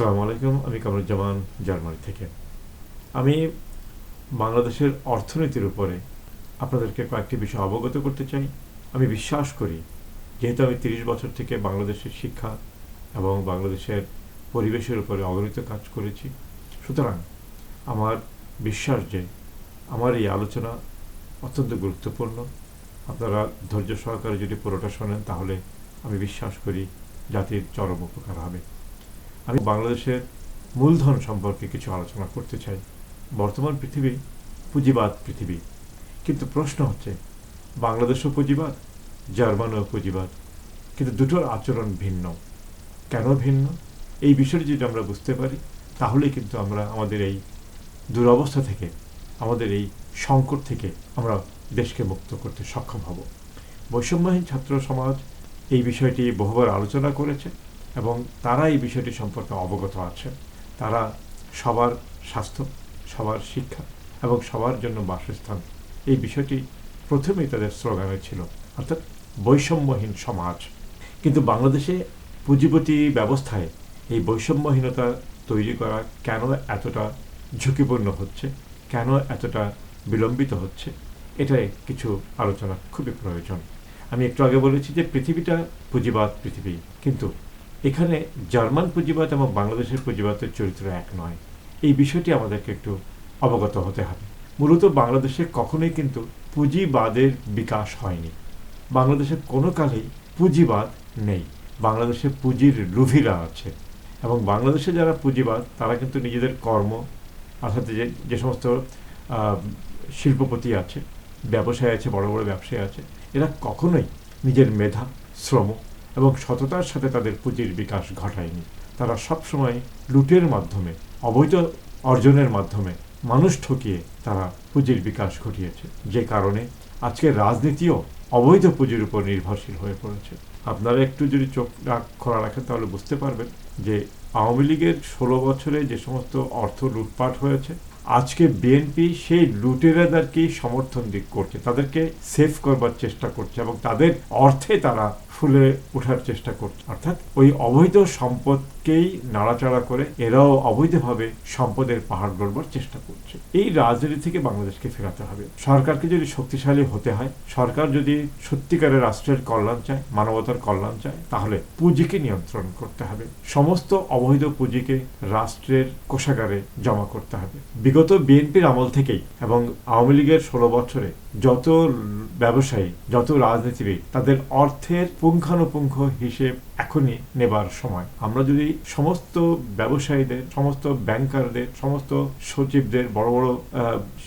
আসসালামু আলাইকুম আমি কামরুজ্জামান জার্মানি থেকে। আমি বাংলাদেশের অর্থনীতির উপরে আপনাদেরকে কয়েকটি বিষয় অবগত করতে চাই। আমি বিশ্বাস করি, যেহেতু আমি তিরিশ বছর থেকে বাংলাদেশের শিক্ষা এবং বাংলাদেশের পরিবেশের উপরে অগণিত কাজ করেছি। সুতরাং আমার বিশ্বাস যে আমার এই আলোচনা অত্যন্ত গুরুত্বপূর্ণ। আপনারা ধৈর্য সহকারে যদি পুরোটা শোনেন, তাহলে আমি বিশ্বাস করি জাতির চরম উপকার হবে। আমি বাংলাদেশের মূলধন সম্পর্কে কিছু আলোচনা করতে চাই। বর্তমান পৃথিবী পুঁজিবাদ পৃথিবী। কিন্তু প্রশ্ন হচ্ছে, বাংলাদেশও পুঁজিবাদ, জার্মানও পুঁজিবাদ, কিন্তু দুটোর আচরণ ভিন্ন। কেন ভিন্ন? এই বিষয়টি যদি আমরা বুঝতে পারি, তাহলে কিন্তু আমরা আমাদের এই দুরবস্থা থেকে, আমাদের এই সংকট থেকে আমরা দেশকে মুক্ত করতে সক্ষম হব। বৈষম্যহীন ছাত্র সমাজ এই বিষয়টি বহুবার আলোচনা করেছে। এবং তারা এই বিষয়টি সম্পর্কে অবগত আছে। তারা সবার স্বাস্থ্য, সবার শিক্ষা এবং সবার জন্য বাসস্থান। এই বিষয়টি প্রথমেই তাদের স্লোগানে ছিল, অর্থাৎ বৈষম্যহীন সমাজ। কিন্তু বাংলাদেশে পুঁজিপতি ব্যবস্থায় এই বৈষম্যহীনতা তৈরি করা কেন এতটা ঝুঁকিপূর্ণ হচ্ছে, কেন এতটা বিলম্বিত হচ্ছে, এটাই কিছু আলোচনা। খুবই প্রয়োজন। আমি একটু আগে বলেছি যে পৃথিবীটা পুঁজিবাদ পৃথিবী, কিন্তু এখানে জার্মান পুঁজিবাদ এবং বাংলাদেশের পুঁজিবাদের চরিত্র এক নয়। এই বিষয়টি আমাদেরকে একটু অবগত হতে হবে। মূলত বাংলাদেশে কখনোই কিন্তু পুঁজিবাদের বিকাশ হয়নি। বাংলাদেশে কোনো কালেই পুঁজিবাদ নেই। বাংলাদেশে পুঁজির লুভিরা আছে এবং বাংলাদেশে যারা পুঁজিবাদ, তারা কিন্তু নিজেদের কর্ম, অর্থাৎ যে যে সমস্ত শিল্পপতি আছে, ব্যবসায় আছে, বড় বড় ব্যবসায়ী আছে, এরা কখনোই নিজের মেধা, শ্রম এবং সততার সাথে তাদের পুঁজির বিকাশ ঘটায়নি। তারা সবসময় লুটের মাধ্যমে, অবৈধ অর্জনের মাধ্যমে মানুষ ঠকিয়ে তারা পুঁজির বিকাশ ঘটিয়েছে। যে কারণে আজকের রাজনীতিও অবৈধ পুঁজির উপর নির্ভরশীল হয়ে পড়েছে। আপনারা একটু যদি চোখ খোলা রাখেন তাহলে বুঝতে পারবেন যে আওয়ামী লীগের ষোলো বছরে যে সমস্ত অর্থ লুটপাট হয়েছে, আজকে বিএনপি সেই লুটেরাদেরকেই সমর্থন দিক করছে। তাদেরকে সেভ করবার চেষ্টা করছে এবং তাদের অর্থে তারা ফুলে ওঠার চেষ্টা করছে অর্থাৎ ওই অবৈধ সম্পদকেই নাড়াচাড়া করে এরাও অবৈধভাবে সম্পদের পাহাড় গড়বার চেষ্টা করছে। এই রাজনীতি থেকে বাংলাদেশকে ফেরাতে হবে। সরকারকে যদি শক্তিশালী হতে হয়, সরকার যদি সত্যিকারের রাষ্ট্রের কল্যাণ চায়, মানবতার কল্যাণ চায়, তাহলে পুঁজিকে নিয়ন্ত্রণ করতে হবে। সমস্ত অবৈধ পুঁজিকে রাষ্ট্রের কোষাগারে জমা করতে হবে। বিগত বিএনপির আমল থেকেই এবং আওয়ামী লীগের ষোলো বছরে যত ব্যবসায়ী, যত রাজনীতিবিদ, তাদের অর্থের পুঙ্খানুপুঙ্খ হিসেব এখনই নেবার সময়। আমরা যদি সমস্ত ব্যবসায়ীদের, সমস্ত ব্যাংকারদের, সমস্ত সচিবদের, বড় বড়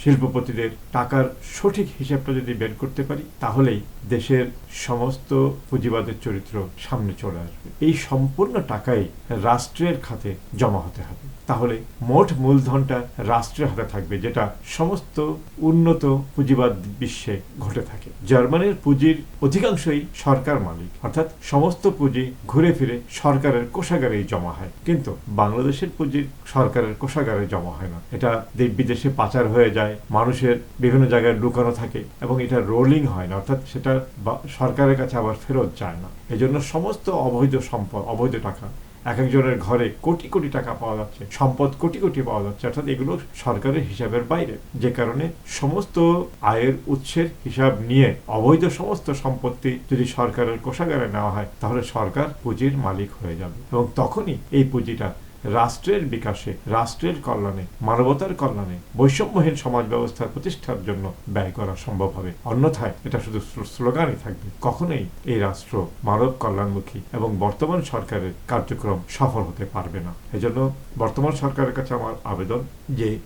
শিল্পপতিদের টাকার সঠিক হিসাবটা যদি বের করতে পারি, তাহলেই দেশের সমস্ত পুঁজিবাদের চরিত্র সামনে চলে আসবে। এই সম্পূর্ণ টাকাই রাষ্ট্রের খাতে জমা হতে হবে। তাহলে মোট মূলধনটা রাষ্ট্রের হাতে থাকবে, যেটা সমস্ত উন্নত পুঁজিবাদ বিশ্বে ঘটে থাকে। জার্মানির পুঁজির অধিকাংশই সরকার মালিক, অর্থাৎ সমস্ত পুঁজি ঘুরে ফিরে সরকারের কোষাগারেই জমা হয়। কিন্তু বাংলাদেশের পুঁজির সরকারের কোষাগারে জমা হয় না। এটা দে- বিদেশে পাচার হয়ে যায়, মানুষের বিভিন্ন জায়গায় লুকানো থাকে এবং এটা রোলিং হয় না, অর্থাৎ সেটা সরকারের কাছে আবার ফেরত যায় না। এজন্য সমস্ত অবৈধ সম্পদ, অবৈধ টাকা এক একজনের ঘরে কোটি কোটি টাকা পাওয়া যাচ্ছে, সম্পদ কোটি কোটি পাওয়া যাচ্ছে, অর্থাৎ এগুলো সরকারের হিসাবের বাইরে। যে কারণে সমস্ত আয়ের উৎসের হিসাব নিয়ে অবৈধ সমস্ত সম্পত্তি যদি সরকারের কোষাগারে নেওয়া হয়, তাহলে সরকার পুঁজির মালিক হয়ে যাবে। এবং তখনই এই পুঁজিটা রাষ্ট্রের বিকাশে, রাষ্ট্রের কল্যাণে, মানবতার কল্যাণে বৈষম্যহীন সমাজ ব্যবস্থার প্রতিষ্ঠার জন্য ব্যয় করা সম্ভব হবে। অন্যথায় এটা শুধু স্লো- স্লোগানই থাকবে। কখনোই এই রাষ্ট্র মানব কল্যাণমুখী এবং বর্তমান সরকারের কার্যক্রম সফল হতে পারবে না। এজন্য বর্তমান সরকারের কাছে আমার আবেদন যে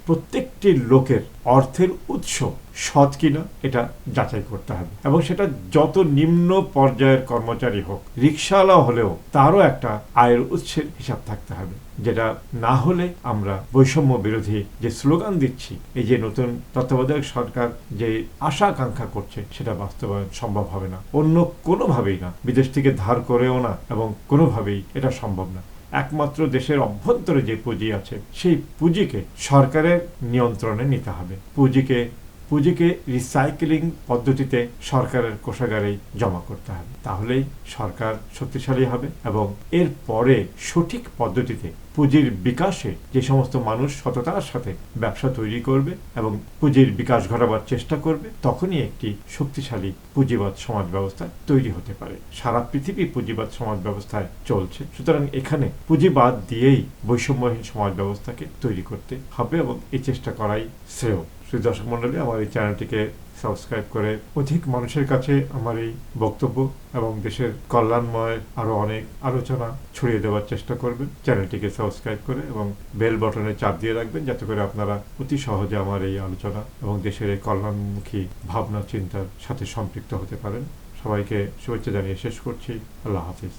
প্রত্যেকটি লোকের অর্থের উৎস সৎ কিনা এটা যাচাই করতে হবে। এবং সেটা যত নিম্ন পর্যায়ের কর্মচারী হোক রিক্সাওয়ালা হলেও তারও একটা আয়ের উৎসের হিসাব থাকতে হবে। যেটা না হলে আমরা বৈষম্য বিরোধী যে স্লোগান দিচ্ছি, এই যে নতুন তত্ত্বাবধায়ক সরকার যে আশা আকাঙ্ক্ষা করছে, সেটা বাস্তবায়ন সম্ভব হবে না। অন্য কোনোভাবেই না। বিদেশ থেকে ধার করেও না এবং কোনোভাবেই এটা সম্ভব না। একমাত্র দেশের অভ্যন্তরে যে পুঁজি আছে সেই পুঁজিকে সরকারের নিয়ন্ত্রণে নিতে হবে। পুঁজিকে পুঁজিকে রিসাইকেলিং পদ্ধতিতে সরকারের কোষাগারে জমা করতে হবে। তাহলেই সরকার শক্তিশালী হবে এবং এর পরে সঠিক পদ্ধতিতে পুঁজির বিকাশে যে সমস্ত মানুষ সততার সাথে ব্যবসা তৈরি করবে এবং পুঁজির বিকাশ ঘটাবার চেষ্টা করবে, তখনই একটি শক্তিশালী পুঁজিবাদ সমাজ ব্যবস্থা তৈরি হতে পারে। সারা পৃথিবী পুঁজিবাদ সমাজ ব্যবস্থায় চলছে। সুতরাং এখানে পুঁজিবাদ দিয়েই বৈষম্যহীন সমাজ ব্যবস্থাকে তৈরি করতে হবে এবং এই চেষ্টা করাই শ্রেয়। শ্রী দর্শক মন্ডলী আমার এই চ্যানেলটিকে সাবস্ক্রাইব করে অধিক মানুষের কাছে আমার এই বক্তব্য এবং দেশের কল্যাণময় আরও অনেক আলোচনা ছড়িয়ে দেওয়ার চেষ্টা করবেন। চ্যানেলটিকে সাবস্ক্রাইব করে এবং বেল বটনে চাপ দিয়ে রাখবেন যাতে করে আপনারা অতি সহজে আমার এই আলোচনা এবং দেশের এই কল্যাণমুখী ভাবনা, চিন্তার সাথে সম্পৃক্ত হতে পারেন। সবাইকে শুভেচ্ছা জানিয়ে শেষ করছি। আল্লাহ হাফিজ।